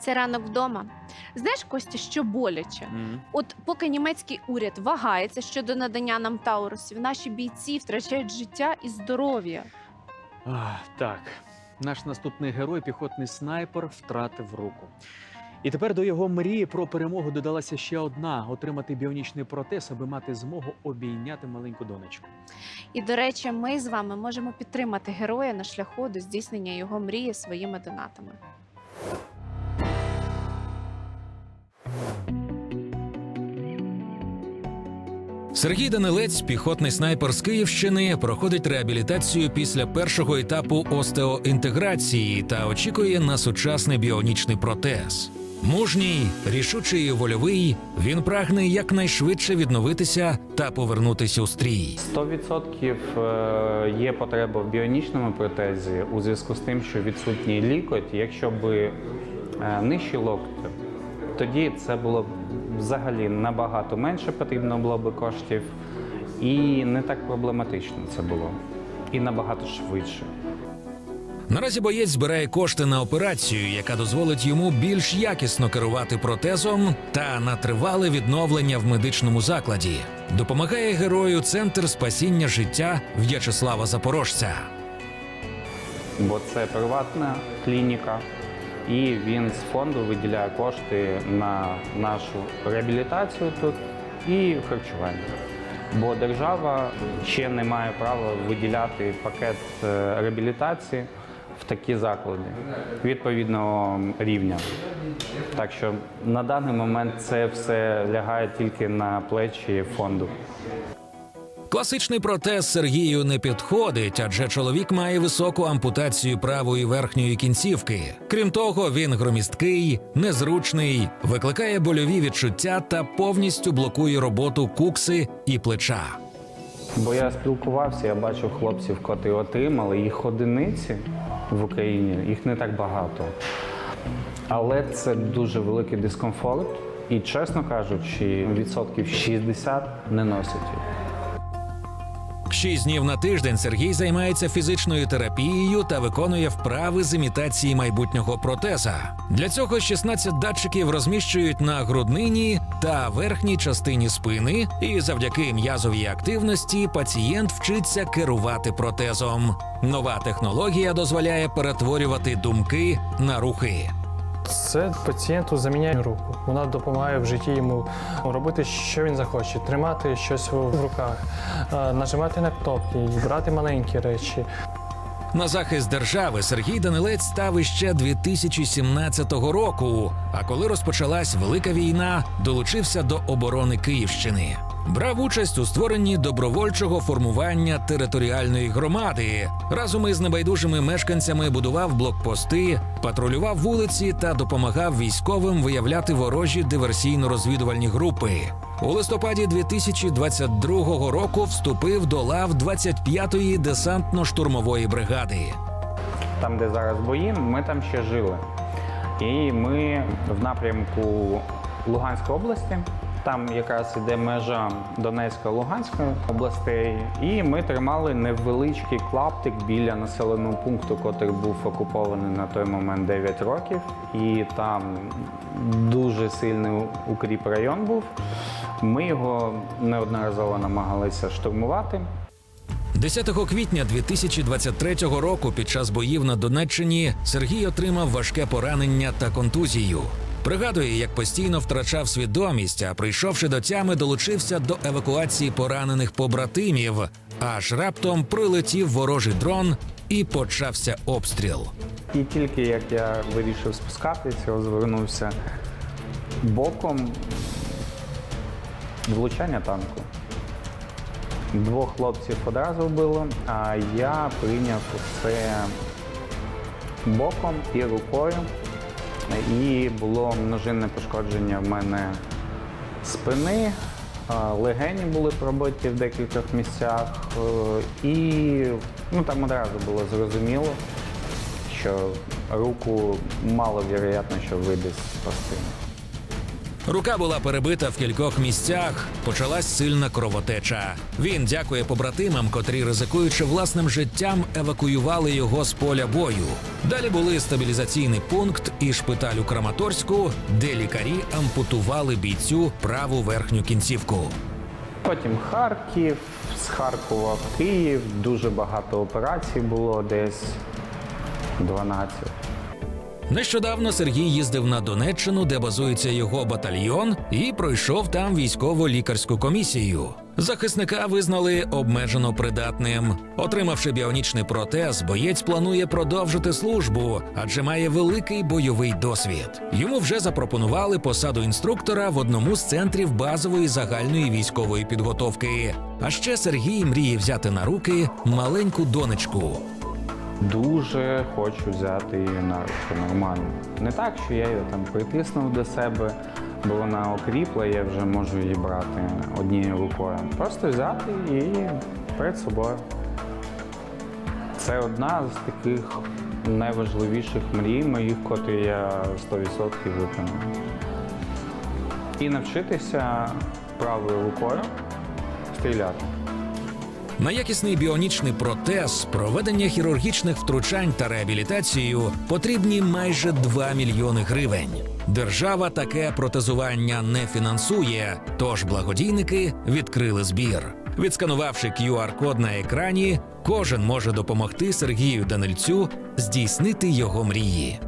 Це ранок вдома. Знаєш, Костя, що боляче? Мгм. От поки німецький уряд вагається щодо надання нам таурусів, наші бійці втрачають життя і здоров'я. А, так, наш наступний герой, піхотний снайпер, втратив руку. І тепер до його мрії про перемогу додалася ще одна отримати біонічний протез, аби мати змогу обійняти маленьку донечку. І до речі, ми з вами можемо підтримати героя на шляху до здійснення його мрії своїми донатами. Сергій Данилець, піхотний снайпер з Київщини, проходить реабілітацію після першого етапу остеоінтеграції та очікує на сучасний біонічний протез. Мужній, рішучий і вольовий, він прагне якнайшвидше відновитися та повернутися у стрій. 100% е, є потреба в біонічному протезі у зв'язку з тим, що відсутній лікоть. Якщо б нижчі локти, тоді це було б взагалі набагато менше потрібно було б коштів, і не так проблематично це було, і набагато швидше. Наразі боєць збирає кошти на операцію, яка дозволить йому більш якісно керувати протезом та на тривале відновлення в медичному закладі. Допомагає герою центр спасіння життя В'ячеслава Запорожця. бо це приватна клініка, і він з фонду виділяє кошти на нашу реабілітацію тут і харчування. Бо держава ще не має права виділяти пакет е, реабілітації в такі заклади відповідного рівня. Так що на даний момент це все лягає тільки на плечі фонду. Класичний протез Сергію не підходить, адже чоловік має високу ампутацію правої верхньої кінцівки. Крім того, він громісткий, незручний, викликає больові відчуття та повністю блокує роботу кукси і плеча. Бо я спілкувався, я бачив хлопців, котрі отримали їх одиниці в Україні, їх не так багато. Але це дуже великий дискомфорт. І, чесно кажучи, відсотків 60 не носять. Шість днів на тиждень Сергій займається фізичною терапією та виконує вправи з імітації майбутнього протеза. Для цього 16 датчиків розміщують на груднині та верхній частині спини, і завдяки м'язовій активності пацієнт вчиться керувати протезом. Нова технологія дозволяє перетворювати думки на рухи. Це пацієнту заміняє руку. Вона допомагає в житті йому робити, що він захоче, тримати щось в руках, е, нажимати на кнопки, брати маленькі речі. На захист держави Сергій Данилець став іще 2017 року. А коли розпочалась велика війна, долучився до оборони Київщини. Брав участь у створенні добровольчого формування територіальної громади. Разом із небайдужими мешканцями будував блокпости, патрулював вулиці та допомагав військовим виявляти ворожі диверсійно-розвідувальні групи. У листопаді 2022 року вступив до лав 25-ї десантно-штурмової бригади. Там, де зараз бої, ми там ще жили. І ми в напрямку Луганської області. Там якраз іде межа Донецької Луганської областей, і ми тримали невеличкий клаптик біля населеного пункту, який був окупований на той момент 9 років. І там дуже сильний укріп район був. Ми його неодноразово намагалися штурмувати. 10 квітня 2023 року під час боїв на Донеччині Сергій отримав важке поранення та контузію. Пригадує, як постійно втрачав свідомість, а прийшовши до тями, долучився до евакуації поранених побратимів. Аж раптом прилетів ворожий дрон і почався обстріл. І тільки як я вирішив спускатися, розвернувся боком влучання танку. Двох хлопців одразу вбило, а я прийняв це боком і рукою. І було множинне пошкодження в мене спини, легені були пробиті в декількох місцях, е, і ну, там одразу було зрозуміло, що руку мало вірогідно, що вийде спасти. Рука була перебита в кількох місцях, почалась сильна кровотеча. Він дякує побратимам, котрі, ризикуючи власним життям, евакуювали його з поля бою. Далі були стабілізаційний пункт і шпиталь у Краматорську, де лікарі ампутували бійцю праву верхню кінцівку. Потім Харків, з Харкова в Київ. Дуже багато операцій було, десь 12. Нещодавно Сергій їздив на Донеччину, де базується його батальйон, і пройшов там військово-лікарську комісію. Захисника визнали обмежено придатним. Отримавши біонічний протез, боєць планує продовжити службу, адже має великий бойовий досвід. Йому вже запропонували посаду інструктора в одному з центрів базової загальної військової підготовки. А ще Сергій мріє взяти на руки маленьку донечку. Дуже хочу взяти її на руки нормально. Не так, що я її там притиснув до себе, бо вона окріпла, я вже можу її брати однією рукою. Просто взяти і перед собою. Це одна з таких найважливіших мрій моїх, котрі я 100% виконую. І навчитися правою рукою стріляти. На якісний біонічний протез, проведення хірургічних втручань та реабілітацію потрібні майже 2 мільйони гривень. Держава таке протезування не фінансує, тож благодійники відкрили збір. Відсканувавши QR-код на екрані, кожен може допомогти Сергію Данильцю здійснити його мрії.